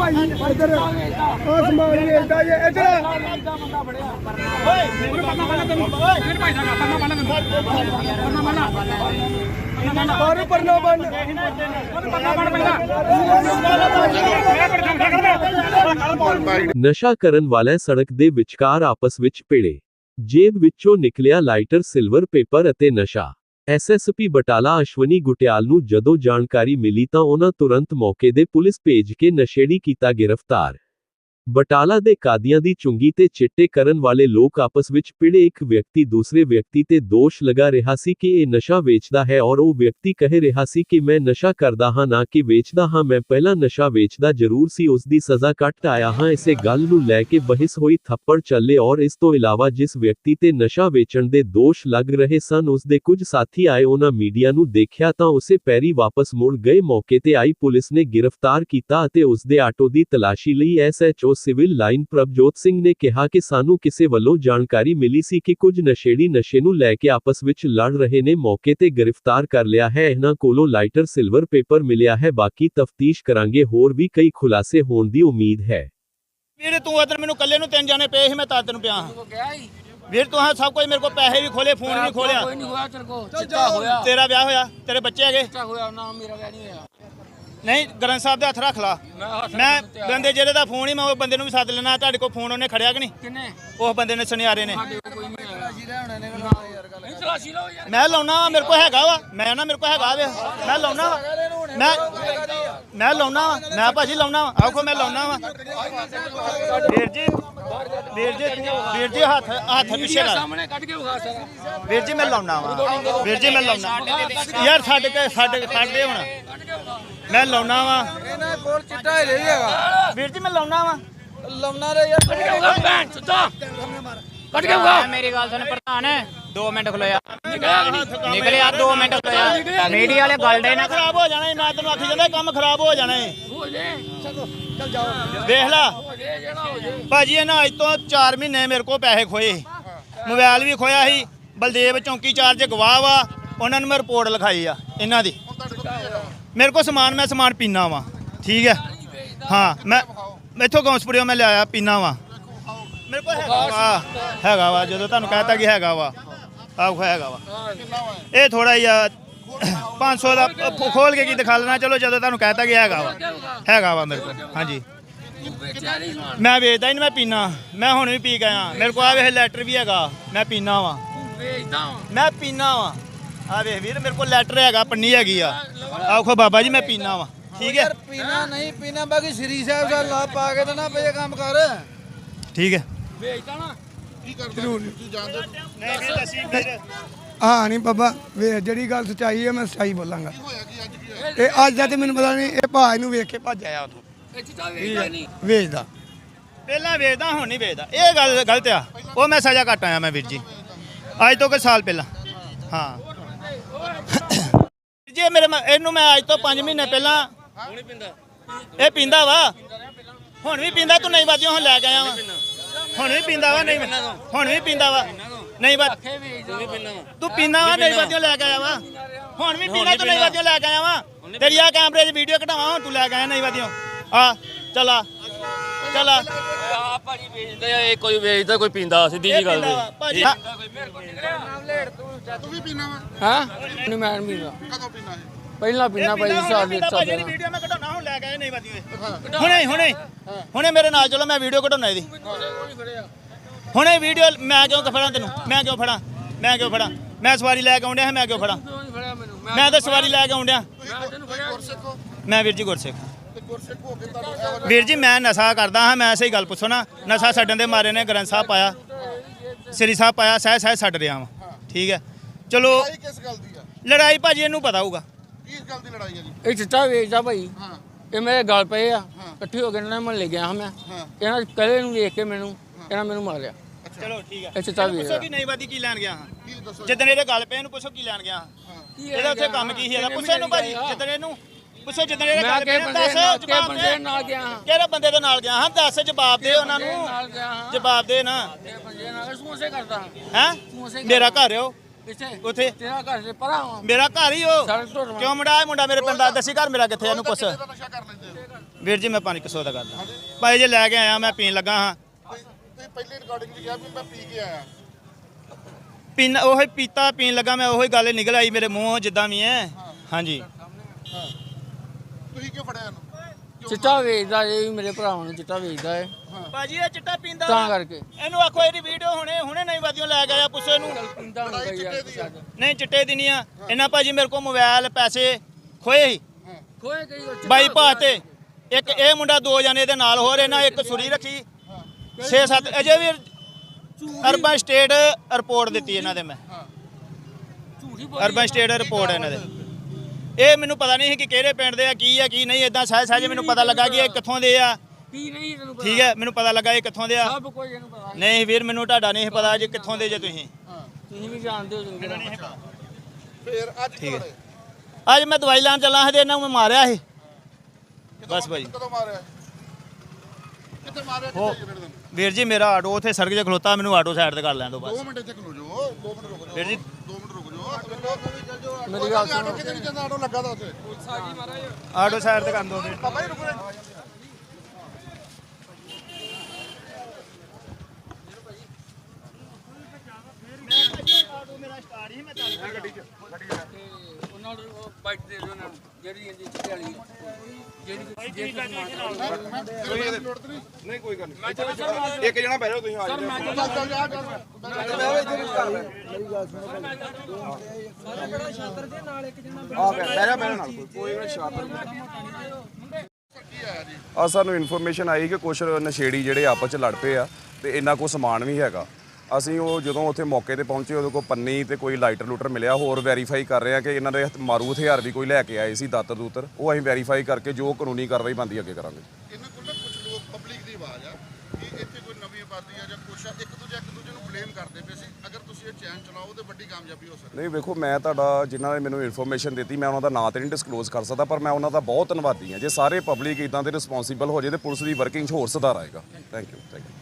ਭਾਈ, ਇੱਧਰ। ਆਸਮਾਨ ਵੇਚਦਾ ਜੇ ਇੱਧਰ। ਪਰ ਪਰਨਾ ਬੰਦ। ਨਸ਼ਾ ਕਰਨ ਵਾਲਾ ਸੜਕ ਦੇ ਵਿਚਕਾਰ ਆਪਸ ਵਿੱਚ ਭਿੜੇ। ਜੇਬ ਵਿੱਚੋਂ ਨਿਕਲਿਆ ਲਾਈਟਰ ਸਿਲਵਰ ਪੇਪਰ ਅਤੇ ਨਸ਼ਾ। ਐਸਐਸਪੀ ਬਟਾਲਾ ਅਸ਼ਵਨੀ ਗੁਟਿਆਲ ਨੂੰ ਜਦੋਂ ਜਾਣਕਾਰੀ ਮਿਲੀ ਤਾਂ ਉਹਨਾਂ ਤੁਰੰਤ ਮੌਕੇ ਦੇ ਪੁਲਿਸ ਭੇਜ ਕੇ ਨਸ਼ੇੜੀ ਕੀਤਾ ਗ੍ਰਿਫਤਾਰ। ਬਟਾਲਾ ਦੇ ਕਾਦੀਆਂ ਦੀ ਚੁੰਗੀ ਤੇ ਚਿੱਟੇ ਕਰਨ ਵਾਲੇ ਲੋਕ ਆਪਸ ਵਿੱਚ ਭਿੜੇ ਇੱਕ ਵਿਅਕਤੀ ਦੂਸਰੇ ਵਿਅਕਤੀ ਤੇ ਦੋਸ਼ ਲਗਾ ਰਿਹਾ ਸੀ ਕਿ ਇਹ ਨਸ਼ਾ ਵੇਚਦਾ ਹੈ ਔਰ ਉਹ ਵਿਅਕਤੀ ਕਹਿ ਰਿਹਾ ਸੀ ਕਿ ਮੈਂ ਨਸ਼ਾ ਕਰਦਾ ਹਾਂ, ਨਾ ਕਿ ਵੇਚਦਾ ਹਾਂ। ਮੈਂ ਪਹਿਲਾਂ ਨਸ਼ਾ ਵੇਚਦਾ ਜ਼ਰੂਰ ਸੀ, ਉਸ ਦੀ ਸਜ਼ਾ ਕੱਟ ਆਇਆ ਹਾਂ। ਇਸੇ ਗੱਲ ਨੂੰ ਲੈ ਕੇ ਬਹਿਸ ਹੋਈ, ਥੱਪੜ ਚੱਲੇ ਔਰ ਇਸ ਤੋਂ ਇਲਾਵਾ ਜਿਸ ਵਿਅਕਤੀ ਤੇ ਨਸ਼ਾ ਵੇਚਣ ਦੇ ਦੋਸ਼ ਲੱਗ ਰਹੇ ਸਨ, ਉਸ ਦੇ ਕੁਝ ਸਾਥੀ ਆਏ ਉਹਨਾਂ ਮੀਡੀਆ ਨੂੰ ਦੇਖਿਆ ਤਾਂ ਉਸੇ ਪੈਰੀ ਵਾਪਸ ਮੁੜ ਗਏ। ਮੌਕੇ ਤੇ ਆਈ ਪੁਲਿਸ ਨੇ ਗ੍ਰਿਫਤਾਰ ਕੀਤਾ ਅਤੇ ਉਸ ਦੇ ਆਟੋ ਦੀ ਤਲਾਸ਼ੀ ਲਈ SHO civil line Prabhjot Singh ਨੇ ਕਿਹਾ ਕਿ ਸਾਨੂੰ ਕਿਸੇ ਵੱਲੋਂ ਜਾਣਕਾਰੀ ਮਿਲੀ ਸੀ ਕਿ ਕੁਝ ਨਸ਼ੇੜੀ ਨਸ਼ੇ ਨੂੰ ਲੈ ਕੇ ਆਪਸ ਵਿੱਚ ਲੜ ਰਹੇ ਨੇ ਮੌਕੇ ਤੇ ਗ੍ਰਿਫਤਾਰ ਕਰ ਲਿਆ ਹੈ ਇਹਨਾਂ ਕੋਲੋਂ ਲਾਈਟਰ ਸਿਲਵਰ ਪੇਪਰ ਮਿਲਿਆ ਹੈ ਬਾਕੀ ਤਫਤੀਸ਼ ਕਰਾਂਗੇ ਹੋਰ ਵੀ ਕਈ ਖੁਲਾਸੇ ਹੋਣ ਦੀ ਉਮੀਦ ਹੈ। ਵੀਰ ਤੂੰ ਉਧਰ ਮੈਨੂੰ ਕੱਲੇ ਨੂੰ ਤਿੰਨ ਜਾਣੇ ਪਏ ਸੀ ਮੈਂ ਤਾਂ ਤੈਨੂੰ ਪਿਆ ਹਾਂ। ਵੀਰ ਤੂੰ ਹਾਂ ਸਭ ਕੁਝ ਮੇਰੇ ਕੋਲ ਪੈਸੇ ਵੀ ਖੋਲੇ ਫੋਨ ਵੀ ਖੋਲਿਆ ਕੋਈ ਨਹੀਂ ਹੋਇਆ ਤੇਰੇ ਕੋ ਚਿੱਟਾ ਹੋਇਆ। ਤੇਰਾ ਵਿਆਹ ਹੋਇਆ ਤੇਰੇ ਬੱਚੇ ਹੈਗੇ। ਚਿੱਟਾ ਹੋਇਆ ਨਾ ਮੇਰਾ ਵਿਆਹ ਨਹੀਂ ਹੋਇਆ। ਨਹੀਂ ਗ੍ਰੰਥ ਸਾਹਿਬ ਦੇ ਹੱਥ ਰੱਖ ਲਾ। ਮੈਂ। ਬੰਦੇ ਜਿਹੜੇ ਦਾ ਫੋਨ ਹੀ ਮੈਂ ਉਹ ਬੰਦੇ ਨੂੰ ਵੀ ਸੱਦ ਲੈਣਾ ਤੁਹਾਡੇ ਕੋਲ ਫੋਨ ਉਹਨੇ ਖੜਿਆ ਕਿ ਨਹੀਂ? ਕਿੰਨੇ? ਉਹ ਬੰਦੇ ਨੇ ਸੁਨਿਆਰੇ ਨੇ। ਸਾਡੇ ਮੈਂ ਲਾਉਣਾ ਮੇਰੇ ਕੋਲ ਹੈਗਾ ਵਾ। ਮੈਂ ਨਾ ਮੇਰੇ ਕੋਲ ਹੈਗਾ ਵੇ। ਮੈਂ ਲਾਉਣਾ ਮੈਂ ਮੈਂ ਲਾਉਣਾ ਮੈਂ ਭਾਜੀ ਲਾਉਣਾ ਆਖੋ ਮੈਂ ਲਾਉਣਾ ਵਾ। ਵੀਰ ਜੀ ਵੀਰ ਜੀ ਵੀਰ ਜੀ ਹੱਥ ਹੱਥ ਪਿੱਛੇ ਲਾ। ਸਾਹਮਣੇ ਕੱਢ ਕੇ ਵਿਖਾ ਸਾਰਾ ਵੀਰ ਜੀ ਮੈਂ ਲਾਉਣਾ ਵਾ। ਵੀਰ ਜੀ ਮੈਂ ਲਾਉਣਾ। ਯਾਰ ਛੱਡ ਛੱਡ ਦੇ ਹੁਣ। ਮੈਂ ਲਾਉਣਾ ਵਾ। ਇਹਨਾਂ ਕੋਲ ਚਿੱਟਾ ਹੀ ਰਹੀ ਹੈਗਾ। ਵੀਰ ਜੀ ਮੈਂ ਲਾਉਣਾ ਵਾ। ਲਮਨਾ ਰੇ ਯਾਰ। ਕੱਢ ਕੇ ਵਿਖਾ ਭੈਣ ਚੁੱਤਾ ਕੱਢ ਕੇ ਵਿਖਾ ਮੇਰੀ ਗੱਲ ਸੁਣ ਪ੍ਰਧਾਨ 2 ਮਿੰਟ ਖਲੋਇਆ। ਨਿਕਲਿਆ ਕਿ ਨਹੀਂ? ਨਿਕਲਿਆ 2 ਮਿੰਟ ਖਲੋਇਆ। ਮੀਡੀਆ ਵਾਲੇ ਗੱਲ ਦੇ ਨਾ। ਖਰਾਬ ਹੋ ਜਾਣਾ ਮੈਂ ਤੈਨੂੰ ਆਖੀ ਜਾਂਦਾ ਕੰਮ ਖਰਾਬ ਹੋ ਜਾਣਾ ਏ ਹੋ ਜੇ। ਵੇਖ ਲਾ। ਭਾਜੀ ਇਹਨਾਂ ਅੱਜ ਤੋਂ 4 ਮਹੀਨੇ ਮੇਰੇ ਕੋਲ ਪੈਸੇ ਖੋਏ ਮੋਬਾਈਲ ਵੀ ਖੋਇਆ ਸੀ। ਬਲਦੇਵ ਚੌਂਕੀ ਚਾਰਜ ਗਵਾਹ ਵਾ। ਉਹਨਾਂ ਨੂੰ ਮੈਂ ਰਿਪੋਰਟ ਲਿਖਾਈ ਆ ਇਹਨਾਂ ਦੀ। ਮੇਰੇ ਕੋਲ ਸਮਾਨ ਮੈਂ ਸਮਾਨ ਪੀਣਾ ਵਾ। ਠੀਕ ਹੈ? ਹਾਂ ਮੈਂ ਇੱਥੋਂ ਗੌਂਸਪੁਰਿਓ ਮੈਂ ਲਿਆਇਆ ਪੀਣਾ ਵਾ। ਮੇਰੇ ਕੋਲ ਹੈਗਾ ਵਾ ਹੈਗਾ ਵਾ ਜਦੋਂ ਤੁਹਾਨੂੰ ਕਹਤਾ ਕਿ ਹੈਗਾ ਵਾ ਆਹ ਹੈਗਾ ਵਾ। ਇਹ ਥੋੜਾ ਜਿਹਾ 500 ਦਾ ਖੋਲ ਕੇ ਕੀ ਦਿਖਾ ਲੈਣਾ ਚਲੋ ਜਦੋਂ ਤੁਹਾਨੂੰ ਕਹਤਾ ਕਿ ਹੈਗਾ ਵਾ। ਹੈਗਾ ਵਾ ਮੇਰੇ ਕੋਲ ਹਾਂਜੀ। ਮੈਂ ਵੇਚਦਾ ਹੀ ਨਹੀਂ ਮੈਂ ਪੀਣਾ ਮੈਂ ਹੁਣ ਵੀ ਪੀ ਗਿਆ ਮੇਰੇ ਕੋਲ ਆ ਵੇਖ ਲੈਟਰ ਵੀ ਹੈਗਾ ਮੈਂ ਪੀਣਾ ਵਾ। ਵੇਚਦਾ ਵਾਂ। ਮੈਂ ਪੀਣਾ ਵਾ। ਆ ਵੇਖ ਵੀਰ ਮੇਰੇ ਕੋਲ ਲੈਟਰ ਹੈਗਾ ਪੰਨੀ ਹੈਗੀ ਆ। ਆਖੋ ਬਾਬਾ ਜੀ ਮੈਂ ਪੀਣਾ ਵਾ। ਠੀਕ ਹੈ? ਪੀਣਾ ਨਹੀਂ ਪੀਣਾ ਬਾਕੀ ਸ੍ਰੀ ਸਾਹਿਬ ਦਾ ਲਾ ਪਾ ਕੇ ਤੇ ਨਾ ਪਏ ਕੰਮ ਕਰ। ਠੀਕ ਹੈ। ਵੇਚਦਾ ਨਾ। ਨਹੀਂ ਵੀਰ ਦੱਸੀ ਵੀਰ ਹਾਂ ਨਹੀਂ ਬਾਬਾ ਵੇ ਜਿਹੜੀ ਗੱਲ ਸੱਚਾਈ ਹੈ ਮੈਂ ਸੱਚਾਈ ਬੋਲਾਂਗਾ। ਇਹ ਅੱਜ ਦਾ ਤੇ ਮੈਨੂੰ ਪਤਾ ਨਹੀਂ ਇਹ ਭਾਜ ਨੂੰ ਵੇਖ ਕੇ ਭੱਜ ਆਇਆ ਉਥੋਂ। ਵੇਚਦਾ ਨਹੀਂ। ਵੇਚਦਾ। ਪਹਿਲਾਂ ਵੇਚਦਾ ਹੁਣ ਨਹੀਂ ਵੇਚਦਾ। ਇਹ ਗੱਲ ਗਲਤ ਆ। ਉਹ ਮੈਂ ਸਜ਼ਾ ਕੱਟ ਆਇਆ ਮੈਂ ਵੀਰ ਜੀ। ਅੱਜ ਤੋਂ ਕੋਈ ਸਾਲ ਪਹਿਲਾਂ। ਹਾਂ। ਜੀ ਮੇਰੇ ਮ- ਇਹਨੂੰ ਮੈਂ ਅੱਜ ਤੋਂ 5 ਮਹੀਨੇ ਪਹਿਲਾਂ ਇਹ ਪੀਂਦਾ ਵਾ। ਹੁਣ ਵੀ ਪੀਂਦਾ ਤੂੰ ਨਹੀਂ ਵਾਜਿਓ, ਹੁਣ ਲੈ ਕੇ ਆਇਆ ਵਾ। ਹੁਣ ਵੀ ਪੀਂਦਾ ਵਾ, ਨਹੀਂ ਹੁਣ ਵੀ ਪੀਂਦਾ ਵਾ। ਨਹੀਂ ਵਾ ਖੇ ਵੇਚਦਾ ਤੂੰ ਪੀਂਦਾ ਵਾ, ਨਹੀਂ ਵਾਜਿਓ, ਲੈ ਕੇ ਆਇਆ ਵਾ। ਹੁਣ ਵੀ ਪੀਂਦਾ ਤੂੰ ਨਹੀਂ ਵਾਜਿਓ, ਲੈ ਕੇ ਆਇਆ ਵਾ। ਤੇਰੀ ਆ ਕੈਮਰੇ 'ਚ ਵੀਡੀਓ ਕਢਾਵਾਂ, ਹੁਣ ਤੂੰ ਲੈ ਕੇ ਆਇਆ, ਨਹੀਂ ਵਾਜਿਓ। ਆ, ਚਲਾ ਚਲਾ ਭਾਜੀ ਵੇਚਦੇ ਆ ਇਹ ਕੋਈ ਵੇਚਦਾ ਕੋਈ ਪੀਂਦਾ ਸਿੱਧੀ ਜੀ ਗੱਲ ਪੀਂਦਾ ਵਾ, ਤੇ ਭਾਜੀ। ਹਾਂ। ਨਹੀਂ ਮੈਂ ਨਹੀਂ ਪੀਂਦਾ। ਕਦੋਂ ਪੀਣਾ ਪਹਿਲਾਂ ਪੀਣਾ ਭਾਈ ਸਾਲ ਦੇ ਸਾਲ ਜਿਹੜੀ ਵੀਡੀਓ ਮੈਂ ਕਢਾਉਣਾ ਹੁਣ ਲੈ ਕੇ ਆਏ ਨਹੀਂ ਵਾਜਿਓ ਹੁਣੇ ਹੁਣੇ ਹੁਣੇ ਮੇਰੇ ਨਾਲ ਚਲੋ ਮੈਂ ਵੀਡੀਓ ਕਢਾਉਣਾ ਇਹਦੀ। ਹੁਣੇ ਵੀਡੀਓ ਮੈਂ ਕਿਉਂ ਫੜਾਂ ਤੈਨੂੰ? ਮੈਂ ਕਿਉਂ ਫੜਾਂ? ਮੈਂ ਕਿਉਂ ਫੜਾਂ? ਮੈਂ ਸਵਾਰੀ ਲੈ ਕੇ ਆਉਂਦਿਆ ਹਾਂ ਮੈਂ ਕਿਉਂ ਫੜਾਂ? ਫੜਿਆ ਮੈਨੂੰ? ਮੈਂ ਤਾਂ ਸਵਾਰੀ ਲੈ ਕੇ ਆਉਂਦਿਆ ਮੈਂ ਤੈਨੂੰ ਫੜਿਆ। ਮੈਂ ਵੀਰ ਜੀ ਗੁਰਸਿੱਖ। ਵੀਰ ਜੀ ਮੈਂ ਨਸ਼ਾ ਕਰਦਾ ਹਾਂ ਮੈਂ ਸਹੀ ਗੱਲ ਪੁੱਛੋ ਨਾ। ਨਸ਼ਾ ਛੱਡਣ ਦੇ ਮਾਰੇ ਨੇ ਗ੍ਰੰਥ ਸਾਹਿਬ ਪਾਇਆ। ਸ੍ਰੀ ਸਾਹਿਬ ਪਾਇਆ ਸਹਿ ਸਹਿ ਛੱਡ ਰਿਹਾ ਵਾਂ। ਠੀਕ ਹੈ। ਚਲੋ ਕਿਸ ਗੱਲ ਦੀ ਆ? ਲੜਾਈ ਭਾਜੀ ਇਹਨੂੰ ਪਤਾ ਹੋਊਗਾ। ਕਿਸ ਗੱਲ ਦੀ ਲੜਾਈ ਆ ਜੀ? ਇਹ ਚਿੱਟਾ ਵੇਚਦਾ ਭਾਈ। ਇਹ ਮੇਰੇ ਗਲ ਪਏ ਆ। ਇਕੱਠੇ ਹੋ ਕੇ ਇਹਨਾਂ ਮਹੱਲੇ ਗਿਆ ਹਾਂ ਮੈਂ। ਇਹਨਾਂ ਕੱਲੇ ਨੂੰ ਵੇਖ ਕੇ ਮੈਨੂੰ ਇਹਨਾਂ ਮੈਨੂੰ ਮਾਰਿਆ। ਚਲੋ ਠੀਕ ਹੈ। ਚਿੱਟਾ ਇਹਨੂੰ ਪੁੱਛੋ ਕਿ ਨਹੀਂ ਵਾਦੀ ਕੀ ਲੈਣ ਗਿਆ ਹਾਂ? ਜਿੱਦਣ ਇਹਦੇ ਗੱਲ ਪਏ ਇਹਨੂੰ ਪੁੱਛੋ ਕੀ ਲੈਣ ਗਿਆ ਹਾਂ? ਇਹਦਾ ਉੱਥੇ ਕੰਮ ਕੀ ਸੀ? ਇਹਦਾ ਪੁੱਛੋ ਇਹਨੂੰ ਭਾਜੀ ਜਿੱਦਣ ਇਹਨੂੰ ਪੁੱਛੋ ਜਿੱਦਣ ਇਹਦੇ ਮੈਂ ਗੱਲ ਬੰਦੇ ਦੱਸ ਜਵਾਬ ਬੰਦੇ ਦੇ। ਨਾਲ ਗਿਆ ਹਾਂ? ਕਿਹੜੇ ਬੰਦੇ ਦੇ ਨਾਲ ਗਿਆ ਹਾਂ? ਦੱਸ ਜਵਾਬ ਦੇ ਉਹਨਾਂ ਨੂੰ। ਜਵਾਬ ਦੇ ਨਾ। ਤੇ ਬੰਦੇ ਨਾਲ? ਸਮੋਸੇ ਕਰਦਾ ਹੈ। ਸਮੋਸੇ ਮੇਰਾ ਘਰ ਹੋ ਉੱਥੇ। ਤੇਰਾ ਘਰ ਦੇ ਪਰਾਂ ਵਾਂ। ਮੇਰਾ ਘਰ ਹੀ ਹੋ ਕਿਉਂ ਮੁੰਡਾ ਇਹ ਮੁੰਡਾ ਮੇਰੇ ਪਿੰਡ ਦਾ? ਦੱਸੀ ਘਰ ਮੇਰਾ ਕਿੱਥੇ ਇਹਨੂੰ ਪੁੱਛ। ਕਰ ਵੀਰ ਜੀ ਮੈਂ 500 ਦਾ ਕਰਦਾ। ਭਾਈ ਜੇ ਲੈ ਕੇ ਆਇਆ ਮੈਂ ਪੀਣ ਲੱਗਾ ਹਾਂ। ਪਹਿਲੀ ਰਿਕਾਰਡਿੰਗ 'ਚ ਕਿਹਾ ਵੀ ਮੈਂ ਪੀ ਕੇ ਆਇਆ। ਪੀਣ ਉਹੀ ਪੀਤਾ ਪੀਣ ਲੱਗਾ ਮੈਂ ਉਹੀ ਗੱਲ ਨਿਕਲ ਆਈ ਮੇਰੇ ਮੂੰਹੋਂ ਜਿੱਦਾਂ ਵੀ ਹੈ। ਹਾਂਜੀ। ਤੁਸੀਂ ਕਿਉਂ ਫੜਿਆ ਇਹਨੂੰ? ਕਿਉਂ ਚਿੱਟਾ ਵੇਚਦਾ ਇਹ ਮੇਰੇ ਭਰਾਵਾਂ ਨੂੰ ਚਿੱਟਾ ਵੇਚਦਾ ਹੈ। ਭਾਜੀ ਇਹ ਚਿੱਟਾ ਪੀਂਦਾ ਤਾਂ ਕਰਕੇ। ਇਹਨੂੰ ਆਖੋ ਇਹਦੀ ਵੀਡੀਓ ਹੁਣੇ ਹੁਣੇ ਨਹੀਂ ਵਾਦੀਓ ਲੈ ਕੇ ਆਇਆ ਪੁੱਛੋ ਇਹਨੂੰ। ਪਿੰਦਾ ਹੁੰਦਾ ਨਹੀਂ ਚਿੱਟੇ ਦੀ ਨਹੀਂ ਆ। ਇਹਨਾਂ ਭਾਜੀ ਮੇਰੇ ਕੋਲ ਮੋਬਾਈਲ ਪੈਸੇ ਖੋਏ ਸੀ। ਕੋਈ ਕਈ ਚਿੱਟਾ ਬਾਈ ਭਾ ਤੇ। ਇੱਕ ਇਹ ਮੁੰਡਾ ਦੋ ਜਣੇ ਦੇ ਨਾਲ ਹੋਰ ਇਹਨਾਂ ਇੱਕ ਸੁਰੀ ਰੱਖੀ। 6-7 ਅਜੇ ਵੀ ਅਰਬਨ ਸਟੇਟ ਰਿਪੋਰਟ ਦਿੱਤੀ ਇਹਨਾਂ ਦੇ ਮੈਂ। ਝੂਠੀ ਅਰਬਨ ਸਟੇਟ ਰਿਪੋਰਟ ਇਹਨਾਂ ਦੇ। ਇਹ ਮੈਨੂੰ ਪਤਾ ਨਹੀਂ ਸੀ ਕਿ ਕਿਹੜੇ ਪਿੰਡ ਦੇ ਆ ਕੀ ਆ ਕੀ ਨਹੀਂ ਇਦਾਂ ਸਹਿਜ ਸਹਿਜ ਮੈਨੂੰ ਪਤਾ ਲੱਗਾ ਕਿ ਇਹ ਕਿੱਥੋਂ ਦੇ ਆ। ਕੀ ਨਹੀਂ ਤੈਨੂੰ ਪਤਾ? ਠੀਕ ਹੈ ਮੈਨੂੰ ਪਤਾ ਲੱਗਾ ਇਹ ਕਿੱਥੋਂ ਦੇ ਆ। ਸਭ ਕੋਈ ਇਹਨੂੰ ਪਤਾ ਨਹੀਂ ਵੀਰ ਮੈਨੂੰ ਤੁਹਾਡਾ ਨਹੀਂ ਸੀ ਪਤਾ ਜੇ ਕਿੱਥੋਂ ਦੇ ਜੇ ਤੁਸੀਂ। ਤੁਸੀਂ ਵੀ ਜਾਣਦੇ ਹੋ ਚੰਗੀ ਤਰ੍ਹਾਂ ਫੇਰ ਅੱਜ ਕਿਉਂ ਲੜੇ ਅੱਜ ਮੈਂ ਦਵਾਈ ਲੈਣ ਚੱਲਾ ਸੀ ਤੇ ਇਹਨਾਂ ਨੂੰ ਮੈਂ ਮਾਰਿਆ ਸੀ। ਬਸ ਭਾਈ। ਕਦੋਂ ਮਾਰਿਆ ਕਿੱਥੇ ਮਾਰਿਆ ਕਿੱਥੇ ਜੀ ਫਿਰ ਤੈਨੂੰ ਵੀਰ ਜੀ ਮੇਰਾ ਆਟੋ ਉੱਥੇ ਸੜਕ 'ਤੇ ਖਲੋਤਾ ਮੈਨੂੰ ਆਟੋ ਸਾਈਡ ਤੇ ਕਰ ਲੈਣ ਦਿਓ ਬਸ। 2 ਮਿੰਟ ਇੱਥੇ ਖਲੋ ਜਾਓ 2 ਮਿੰਟ ਰੁਕ ਜਾਓ। ਵੀਰ ਜੀ। 2 ਮਿੰਟ ਰੁਕ ਜਾਓ। ਮੇਰੀ ਗੱਲ ਆਟੋ ਕਿਤੇ ਨਹੀਂ ਜਾਂਦਾ ਆਟੋ ਲੱਗਾ ਦਾ ਉੱਥੇ। ਆਟੋ ਸਾਈਡ ਤੇ ਕਰ ਦਿਓ ਵੀਰ ਬਾਬਾ ਜੀ ਰੁਕੋ। ਉਹਨਾਂ ਨੂੰ ਬਾਈਟ ਦੇ ਦਿਓ ਉਹਨਾਂ ਨੂੰ ਜਿਹੜੀ ਇਹਦੀ ਚਿੱਟੇ ਵਾਲੀ ਜਿਹੜੀ ਜਿਹੜੀ ਨਹੀਂ ਕੋਈ ਗੱਲ ਨਹੀਂ। ਇੱਕ ਜਣਾ ਬਹਿ ਜਾਓ ਤੁਸੀਂ ਆ ਜਾਓ। ਚੱਲ ਚੱਲ ਜਾ ਚੱਲ ਆ ਸਾਨੂੰ ਇਨਫੋਰਮੇਸ਼ਨ ਆਈ ਕਿ ਕੁਝ ਨਸ਼ੇੜੀ ਜਿਹੜੇ ਆਪਸ ਚ ਲੜ ਪਏ ਆ ਤੇ ਇੰਨਾ ਕੋ ਸਮਾਨ ਵੀ ਹੈਗਾ ਅਸੀਂ ਉਹ ਜਦੋਂ ਉੱਥੇ ਮੌਕੇ ਤੇ ਪਹੁੰਚੇ ਉਹਦੇ ਕੋਲ ਪੰਨੀ ਤੇ ਕੋਈ ਲਾਈਟਰ ਲੂਟਰ ਮਿਲਿਆ। ਹੋਰ ਵੈਰੀਫਾਈ ਕਰ ਰਹੇ ਆ ਕਿ ਇਹਨਾਂ ਦੇ ਮਾਰੂ ਹਥਿਆਰ ਵੀ ਕੋਈ ਲੈ ਕੇ ਆਏ ਸੀ ਦਾਤਰ ਦੂਤਰ। ਉਹ ਅਸੀਂ ਵੈਰੀਫਾਈ ਕਰਕੇ ਜੋ ਕਾਨੂੰਨੀ ਕਾਰਵਾਈ ਬਣਦੀ ਅੱਗੇ ਕਰਾਂਗੇ। ਇਹਨਾਂ ਕੋਲ ਨਾ ਕੁਝ ਲੋਕ ਪਬਲਿਕ ਦੀ ਆਵਾਜ਼ ਆ ਕਿ ਇੱਥੇ ਕੋਈ ਨਵੀਂ ਆਬਾਦੀ ਆ ਜਾਂ ਕੁਛ ਆ ਇੱਕ ਦੂਜੇ ਇੱਕ ਦੂਜੇ ਨੂੰ ਬਲੇਮ ਕਰਦੇ ਪਏ ਸੀ। ਅਗਰ ਤੁਸੀਂ ਇਹ ਚੈਨ ਚਲਾਓ ਤੇ ਵੱਡੀ ਕਾਮਯਾਬੀ ਹੋ ਸਕਦੀ। ਨਹੀਂ ਵੇਖੋ ਮੈਂ ਤੁਹਾਡਾ ਜਿਨ੍ਹਾਂ ਨੇ ਮੈਨੂੰ ਇਨਫੋਰਮੇਸ਼ਨ ਦਿੱਤੀ ਮੈਂ ਉਹਨਾਂ ਦਾ ਨਾਂ ਤੇ ਨਹੀਂ ਡਿਸਕਲੋਜ਼ ਕਰ ਸਕਦਾ ਪਰ ਮੈਂ ਉਹਨਾਂ ਦਾ ਬਹੁਤ ਧੰਨਵਾਦੀ ਹਾਂ। ਜੇ ਸਾਰੇ ਪਬਲਿਕ ਇਦਾਂ ਦੇ ਰਿਸਪੌਂਸੀਬਲ ਹੋ ਜੇ ਤੇ ਪੁਲਿਸ ਦੀ ਵਰਕਿੰਗ 'ਚ ਹੋਰ ਸੁਧਾਰ ਆਏਗਾ। Thank you thank you